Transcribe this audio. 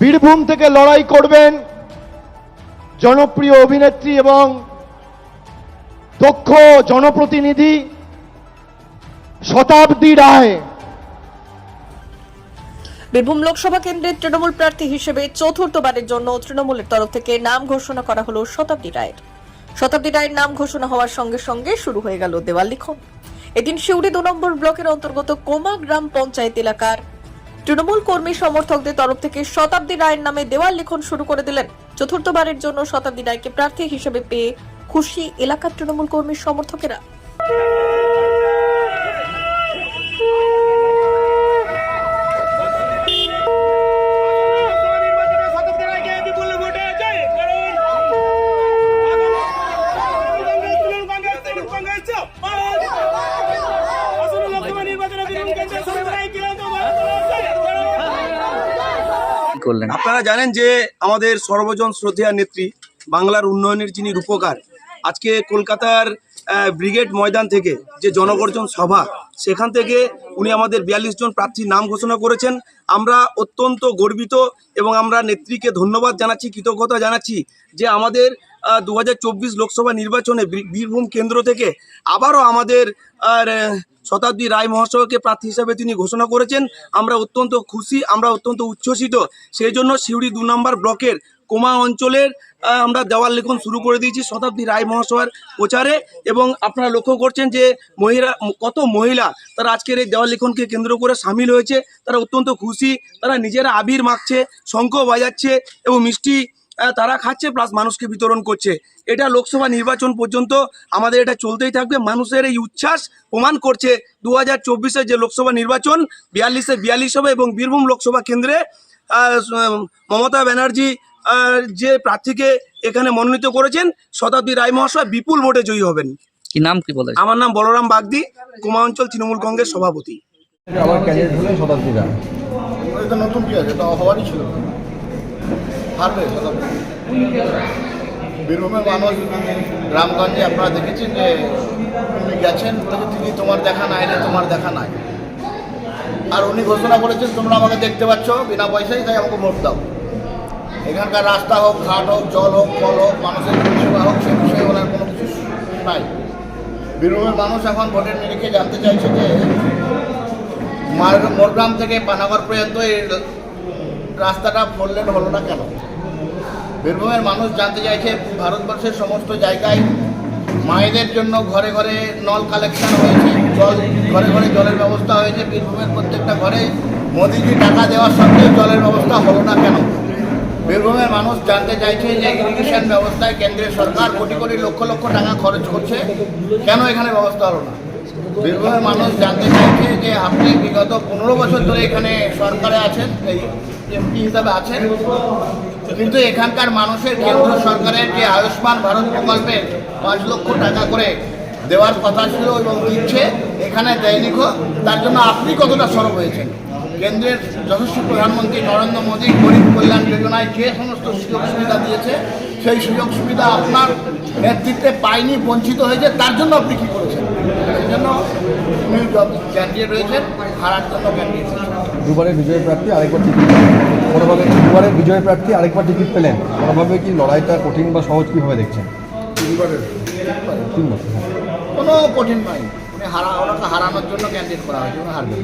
বীরভূম থেকে লড়াই করবেন জনপ্রিয় অভিনেত্রী এবং দক্ষ জনপ্রতিনিধি শতাব্দী রায়। বীরভূম লোকসভা কেন্দ্রের তৃণমূল প্রার্থী হিসেবে চতুর্থবারের জন্য তৃণমূলের তরফ থেকে নাম ঘোষণা করা হলো শতাব্দী রায়ের। শতাব্দী রায়ের নাম ঘোষণা হওয়ার সঙ্গে সঙ্গে শুরু হয়ে গেল দেওয়াল লিখন। এদিন শিউড়ি দু নম্বর ব্লকের অন্তর্গত কোমা গ্রাম পঞ্চায়েত এলাকার তৃণমূল কর্মী সমর্থকদের তরফ থেকে শতাব্দী রায়ের নামে দেওয়াল লিখন শুরু করে দিলেন। চতুর্থবারের জন্য শতাব্দী রায়কে প্রার্থী হিসেবে পেয়ে খুশি এলাকার তৃণমূল কর্মীর সমর্থকেরা নির্বাচনে শতাব্দী রায়কে বিপুল ভোটে জয় করুন তৃণমূল কংগ্রেস তৃণমূল কংগ্রেস আসন্ন লোকসভা নির্বাচনে তৃণমূল কংগ্রেস শতাব্দী রায়কে জয় করুন কি করলেন। আপনারা জানেন যে আমাদের সর্বজন শ্রদ্ধেয়া নেত্রী, বাংলার উন্নয়নের যিনি রূপকার, আজকে কলকাতার ব্রিগেড ময়দান থেকে যে জনগর্জন সভা, সেখান থেকে উনি আমাদের বিয়াল্লিশ জন প্রার্থীর নাম ঘোষণা করেছেন। আমরা অত্যন্ত গর্বিত এবং আমরা নেত্রীকে ধন্যবাদ জানাচ্ছি, কৃতজ্ঞতা জানাচ্ছি যে আমাদের দু হাজার চব্বিশ লোকসভা নির্বাচনে বীরভূম কেন্দ্র থেকে আবারও আমাদের শতাব্দী রায় মহাশয়কে প্রার্থী হিসাবে তিনি ঘোষণা করেছেন। আমরা অত্যন্ত খুশি, আমরা অত্যন্ত উচ্ছ্বসিত। সেই জন্য সিউড়ি দু নম্বর ব্লকের কোমা অঞ্চলের আমরা দেওয়াল লেখন শুরু করে দিয়েছি শতাব্দী রায় মহাশয়ের প্রচারে। এবং আপনারা লক্ষ্য করছেন যে মহিলা, কত মহিলা তারা আজকের এই দেওয়াল লেখনকে কেন্দ্র করে সামিল হয়েছে। তারা অত্যন্ত খুশি, তারা নিজেরা আবির মাখছে, শঙ্খ বাজাচ্ছে এবং মিষ্টি তারা খাচ্ছে প্লাস মানুষকে বিতরণ করছে। এটা লোকসভা নির্বাচন পর্যন্ত আমাদের এটা চলতেই থাকবে। মানুষের এই উচ্ছ্বাস প্রমাণ করছে দু হাজার চব্বিশে যে লোকসভা নির্বাচন বিয়াল্লিশে বিয়াল্লিশ হবে এবং বীরভূম লোকসভা কেন্দ্রে মমতা ব্যানার্জি যে প্রার্থীকে এখানে মনোনীত করেছেন শতাব্দী রায় মহাশয় বিপুল ভোটে জয়ী হবেন। কি নাম কি বলে আমার নাম বলরাম বাগদি কুমা অঞ্চল তৃণমূল কংগ্রেস সভাপতি। আবার ক্যান্ডিডেট হলেন শতাব্দী রায়। এটা নতুন কি আছে? এটা হওয়ারই ছিল। পারবে বীরভূমের মানুষ গ্রামগঞ্জে আপনারা দেখেছেন যে উনি গেছেন তিনি তোমার দেখা নাই রে, তোমার দেখা নাই। আর উনি ঘোষণা করেছেন, তোমরা আমাকে দেখতে পাচ্ছ, বিনা পয়সায় তাই আমাকে ভোট দাও। এখানকার রাস্তা হোক, ঘাট হোক, জল হোক কল হোক, মানুষের পরিষেবা হোক, সে বিষয়ে ওনার কোনো কিছু নাই। বীরভূমের মানুষ এখন ভোটের নিরিখে জানতে চাইছে যে মার- মোরগ্রাম থেকে পানাগড় পর্যন্ত এই রাস্তাটা ফোর লেন হলো না কেন? বীরভূমের মানুষ জানতে চাইছে, ভারতবর্ষের সমস্ত জায়গায় মায়েদের জন্য ঘরে ঘরে নল কালেকশন হয়েছে, জল, ঘরে ঘরে জলের ব্যবস্থা হয়েছে, বীরভূমের প্রত্যেকটা ঘরে মোদিজি টাকা দেওয়া সত্ত্বেও জলের ব্যবস্থা হলো না কেন? বীরভূমের মানুষ জানতে চাইছে যে ইরিগেশন ব্যবস্থায় কেন্দ্রীয় সরকার কোটি কোটি লক্ষ লক্ষ টাকা খরচ করছে, কেন এখানে ব্যবস্থা হলো না? বীরভূমের মানুষ জানতে চাইছে যে আপনি বিগত পনেরো বছর ধরে এখানে সরকারে আছেন, এই এমপি হিসাবে আছেন। কিন্তু এখানকার মানুষের কেন্দ্র সরকারের যে আয়ুষ্মান ভারত প্রকল্পে পাঁচ লক্ষ টাকা করে দেওয়ার কথা ছিল এবং দিচ্ছে, এখানে দেয়নি। তার জন্য আপনি কতটা সরব হয়েছেন? কেন্দ্রের যশস্বী প্রধানমন্ত্রী নরেন্দ্র মোদী গরিব কল্যাণ যোজনায় যে সমস্ত সুযোগ সুবিধা দিয়েছে, সেই সুযোগ সুবিধা আপনার নেতৃত্বে পায়নি বঞ্চিত হয়েছে, তার জন্য আপনি কী করেছেন? সেই জন্য ক্যান্ডিডেট রয়েছেন, হারার জন্য ক্যান্ডিডেট দুবারের বিজয়ী প্রার্থী আরেকবার টিকিট পেলেন। কোনোভাবে দুবারের বিজয়ী প্রার্থী আরেকবার টিকিট পেলেন কোনোভাবে কি লড়াইটা কঠিন বা সহজ কীভাবে দেখছেন? তিন বছর হ্যাঁ। কোনো কঠিন নয়। উনি হারা ওনাকে হারানোর জন্য ক্যান্ডিডেট করা হয়েছে উনি হারবেন।